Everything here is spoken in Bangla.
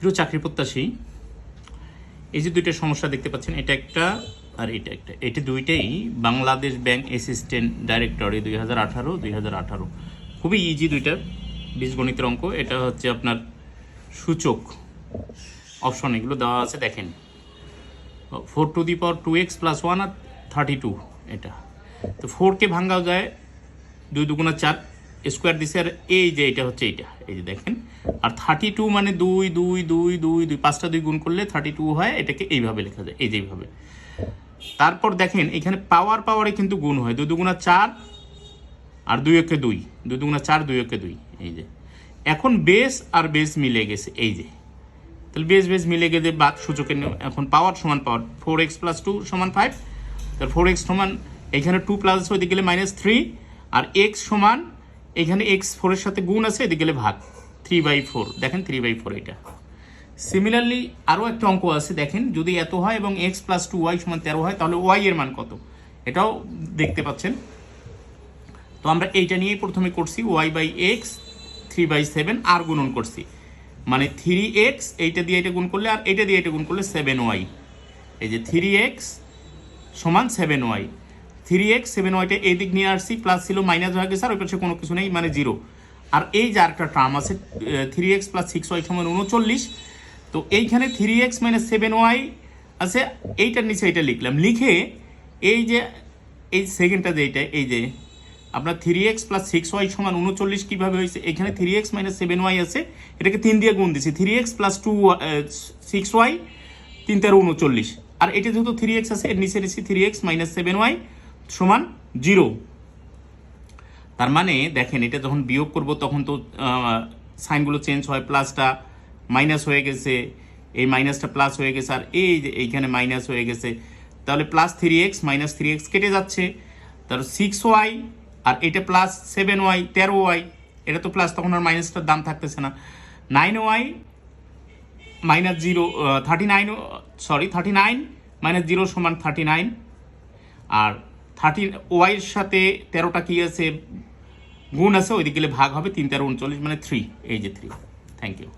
প্রিয় চাকরি প্রত্যাশী, এই যে দুইটা সমস্যা দেখতে পাচ্ছেন, এটা একটা আর এটা একটা। এটা দুইটাই বাংলাদেশ ব্যাংক অ্যাসিস্ট্যান্ট ডাইরেক্টর দুই হাজার আঠারো, দুই হাজার আঠারো। খুবই ইজি দুইটা বীজগণিতের অঙ্ক। এটা হচ্ছে আপনার সূচক অপশন এগুলো দেওয়া আছে, দেখেন। Four to the power two x plus one R thirty two এটা। তো ফোরকে ভাঙ্গাও যায় দুই দুগুণা চার। স্কোয়ার দিছে আর এই যে এটা হচ্ছে এইটা, এই যে দেখেন। আর থার্টি টু মানে দুই দুই দুই দুই দুই, পাঁচটা দুই গুণ করলে থার্টি টু হয়, এটাকে এইভাবে লেখা যায়, এই যে এইভাবে। তারপর দেখেন, এখানে পাওয়ার পাওয়ারে কিন্তু গুণ হয়, দুই দুগুণা চার আর দুই একে দুই দুই দুগুণা চার, দুই একে দুই, এই যে। এখন বেস আর বেস মিলে গেছে, এই যে। তাহলে বেস বেস মিলে গেছে বাদ সূচকের। এখন পাওয়ার সমান power four x plus two সমান ফাইভ তাহলে ফোর এক্স সমান, এখানে টু প্লাস ওইদিকে গেলে মাইনাস থ্রি আর এক্স সমান এখানে এক্স ফোরের সাথে গুণ আছে, এদিকে গেলে ভাগ। থ্রি বাই ফোর দেখেন থ্রি বাই ফোর এটা। সিমিলারলি আরও একটা অঙ্ক আছে, দেখেন, যদি এত হয় এবং এক্স প্লাস টু ওয়াই সমান তেরো হয়, তাহলে ওয়াই এর মান কত? এটাও দেখতে পাচ্ছেন। তো আমরা এইটা নিয়েই প্রথমে করছি y by x three by seven আর গুণন করছি। মানে থ্রি এক্স এইটা দিয়ে এটা গুণ করলে, আর এইটা দিয়ে এটা গুণ করলে সেভেন ওয়াই এই যে থ্রি এক্স সমান seven y three x, seven ওয়াইটা এই দিক নিয়ে আসছি প্লাস ছিল মাইনাস হয়ে গেছে, আর ওই পাশে কোনো কিছু নেই মানে জিরো আর এই যে আরেকটা টার্ম আছে three x plus six y সমান উনচল্লিশ, তো এইখানে three x minus seven y আছে, এইটার নিচে এইটা লিখলাম। লিখে এই যে, এই সেকেন্ডটা যে এইটা, এই যে, আপনার three x plus six y সমান উনচল্লিশ কীভাবে হয়েছে? এখানে three x minus seven y আছে, এটাকে তিন দিয়ে গুণ দিছি। Three x plus two six y, তিন তেরো উনচল্লিশ। আর এটা যেহেতু থ্রি এক্স আছে, এর নিচে নিচ্ছি three x minus seven y সমান জিরো। তার মানে দেখেন, এটা যখন বিয়োগ করব, তখন তো সাইনগুলো চেঞ্জ হয়, প্লাসটা মাইনাস হয়ে গেছে, এই মাইনাসটা প্লাস হয়ে গেছে, আর এই যে এইখানে মাইনাস হয়ে গেছে, তাহলে plus three x, minus three x কেটে যাচ্ছে। তার সিক্স ওয়াই, আর এটা প্লাস সেভেন ওয়াই, তেরো ওয়াই, এটা তো প্লাস, তখন আর মাইনাসটার দাম থাকতেছে না। Nine y minus zero thirty nine, sorry, thirty nine minus zero সমান থার্টি নাইন, আর থার্টি ওয়াইয়ের সাথে তেরোটা কি আছে? গুণ আছে, ওইদিকে গেলে ভাগ হবে তিন তেরো উনচল্লিশ মানে থ্রি এই যে থ্রি থ্যাংক ইউ